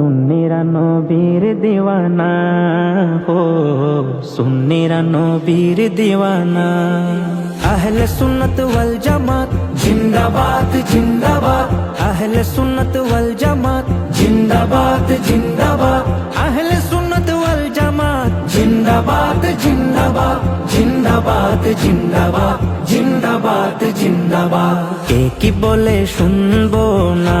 সুন্নিরা নবীর দিওয়ানা, হো, সুন্নিরা নবীর দিওয়ানা। আহলে সুন্নত ওয়াল জামাত, জিন্দাবাদ জিন্দাবাদ। আহলে সুন্নত ওয়াল জামাত, জিন্দাবাদ জিন্দাবাদ। আহলে সুন্নত ওয়াল জামাত, জিন্দাবাদ জিন্দাবাদ। জিন্দাবাদ জিন্দাবাদ জিন্দাবাদ জিন্দাবাদ। কে কি বলে শুনব না?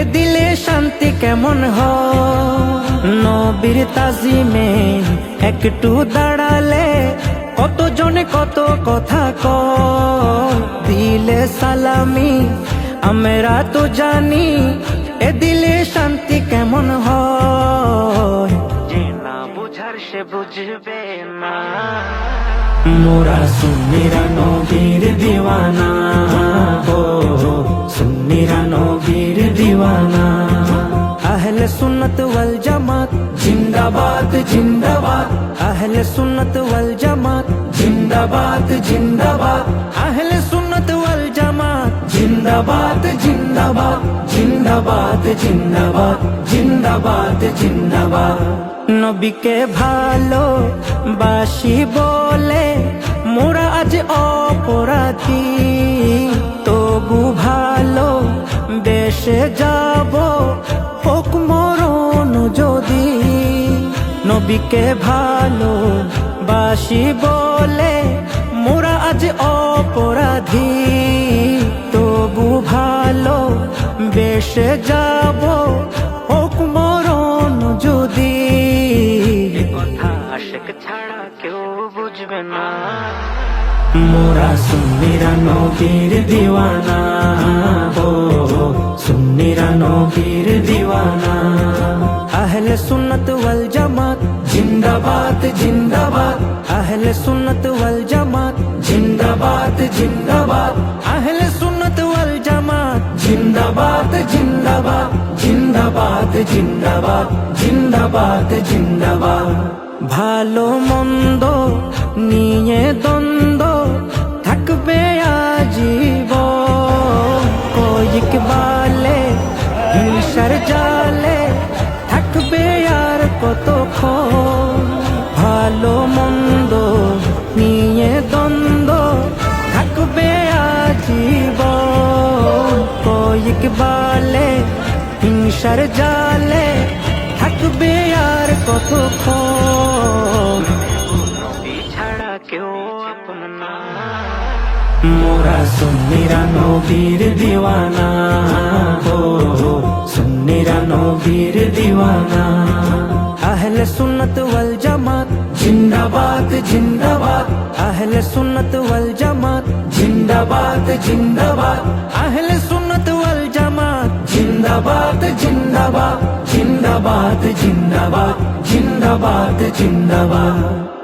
এ দিলে শান্তি কেমন হয় নবীর তাজিমে একটু দাঁড়ালে কত জনে কত কথা কয়? দিলে সালামি, আমরা তো জানি, এ দিলে শান্তি কেমন হয়? যে না বুঝার সে বুঝবে না। মোরা সুন্নিরা নবীর দিওয়ানা। সুন্নত ওয়াল জামাত জিন্দাবাদ জিন্দাবাদ আহলে সুন্নত ওয়াল জামাত জিন্দাবাদ জিন্দাবাদ আহলে সুন্নত ওয়াল জামাত জিন্দাবাদ জিন্দাবাদ জিন্দাবাদ জিন্দাবাদ জিন্দাবাদ জিন্দাবাদ নবীকে ভালো বাসি বলে মোরা আজ অপরাধী তবু ভালো দেশে যাব নবীকে ভালো বাসি বলে মোরা আজ অপরাধী। তবু ভালো বেশে যাব মরণ যদি। কথা আশেক ছাড়া কেউ বুঝবে না। মোরা সুন্নিরা নবীর দিওয়ানা ও সুন্নিরা নবীর দিওয়ানা। আহলে সুন্নত ওয়াল জিন্দাবাদ জিন্দাবাদ আহলে সুন্নত ওয়াল জামাত জিন্দাবাদ জিন্দাবাদ আহলে সুন্নত ওয়াল জামাত জিন্দাবাদ জিন্দাবাদ জিন্দাবাদ জিন্দাবাদ জিন্দাবাদ জিন্দাবাদ ভালো মন্দ নিয়ে দ্বন্দ্ব কতক্ষণ ভালো মন্দ নিয়ে দ্বন্দ্ব থাকবে আজীব কয়েক বালে হিংসার জালে থাকবে আর কতক্ষণ? ছাড়া কেউ মোরা সুন্নিরা নবীর দিওয়ানা। ও সুন্নিরা নবীর দিওয়ানা। সুন্নত ওয়াল জামাত জিন্দাবাদ জিন্দাবাদ আহলে সুন্নত ওয়াল জামাত জিন্দাবাদ জিন্দাবাদ আহলে সুন্নত ওয়াল জামাত জিন্দাবাদ জিন্দাবাদ জিন্দাবাদ জিন্দাবাদ জিন্দাবাদ জিন্দাবাদ